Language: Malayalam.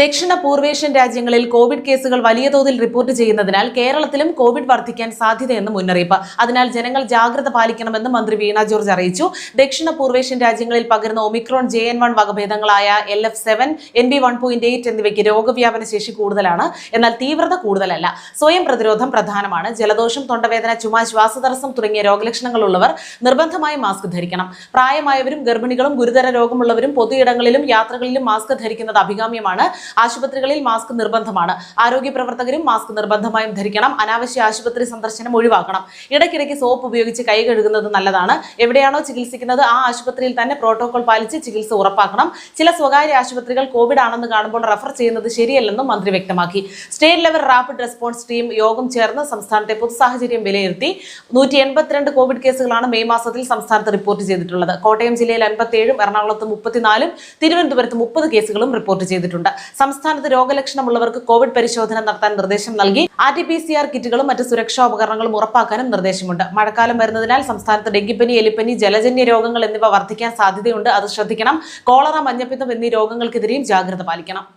ദക്ഷിണ പൂർവേഷ്യൻ രാജ്യങ്ങളിൽ കോവിഡ് കേസുകൾ വലിയ തോതിൽ റിപ്പോർട്ട് ചെയ്യുന്നതിനാൽ കേരളത്തിലും കോവിഡ് വർദ്ധിക്കാൻ സാധ്യതയെന്ന് മുന്നറിയിപ്പ്. അതിനാൽ ജനങ്ങൾ ജാഗ്രത പാലിക്കണമെന്ന് മന്ത്രി വീണ ജോർജ് അറിയിച്ചു. ദക്ഷിണ പൂർവേഷ്യൻ രാജ്യങ്ങളിൽ പകരുന്ന Omicron J N one വകഭേദങ്ങളായ L F seven N B one point eight എന്നിവയ്ക്ക് രോഗവ്യാപന ശേഷി കൂടുതലാണ്. എന്നാൽ തീവ്രത കൂടുതലല്ല. സ്വയം പ്രതിരോധം പ്രധാനമാണ്. ജലദോഷം തൊണ്ടവേദന ചുമ ശ്വാസതടസ്സം തുടങ്ങിയ രോഗലക്ഷണങ്ങളുള്ളവർ നിർബന്ധമായി മാസ്ക് ധരിക്കണം. പ്രായമായവരും ഗർഭിണികളും ഗുരുതര രോഗമുള്ളവരും പൊതുയിടങ്ങളിലും യാത്രകളിലും മാസ്ക് ധരിക്കുന്നത് അഭികാമ്യമാണ്. ആശുപത്രികളിൽ മാസ്ക് നിർബന്ധമാണ്. ആരോഗ്യ പ്രവർത്തകരും മാസ്ക് നിർബന്ധമായും ധരിക്കണം. അനാവശ്യ ആശുപത്രി സന്ദർശനം ഒഴിവാക്കണം. ഇടയ്ക്കിടയ്ക്ക് സോപ്പ് ഉപയോഗിച്ച് കൈ കഴുകുന്നത് നല്ലതാണ്. എവിടെയാണോ ചികിത്സിക്കുന്നത് ആ ആശുപത്രിയിൽ തന്നെ പ്രോട്ടോകോൾ പാലിച്ച് ചികിത്സ ഉറപ്പാക്കണം. ചില സ്വകാര്യ ആശുപത്രികൾ കോവിഡ് ആണെന്ന് കാണുമ്പോൾ റഫർ ചെയ്യുന്നത് ശരിയല്ലെന്നും മന്ത്രി വ്യക്തമാക്കി. State level rapid response team യോഗം ചേർന്ന് സംസ്ഥാനത്തെ പൊതു സാഹചര്യം വിലയിരുത്തി. നൂറ്റി എൺപത്തിരണ്ട് കോവിഡ് കേസുകളാണ് മെയ് മാസത്തിൽ സംസ്ഥാനത്ത് റിപ്പോർട്ട് ചെയ്തിട്ടുള്ളത്. കോട്ടയം ജില്ലയിൽ അൻപത്തിയേഴും എറണാകുളത്ത് മുപ്പത്തിനാലും തിരുവനന്തപുരത്ത് മുപ്പത് കേസുകളും റിപ്പോർട്ട് ചെയ്തിട്ടുണ്ട്. സംസ്ഥാനത്ത് രോഗലക്ഷണമുള്ളവർക്ക് കോവിഡ് പരിശോധന നടത്താൻ നിർദ്ദേശം നൽകി. R T P C R കിറ്റുകളും മറ്റ് സുരക്ഷാ ഉപകരണങ്ങളും ഉറപ്പാക്കാനും നിർദ്ദേശമുണ്ട്. മഴക്കാലം വരുന്നതിനാൽ സംസ്ഥാനത്ത് ഡെങ്കിപ്പനി എലിപ്പനി ജലജന്യ രോഗങ്ങൾ എന്നിവ വർദ്ധിക്കാൻ സാധ്യതയുണ്ട്. അത് ശ്രദ്ധിക്കണം. കോളറ മഞ്ഞപ്പിത്തം എന്നീ രോഗങ്ങൾക്കെതിരെയും ജാഗ്രത പാലിക്കണം.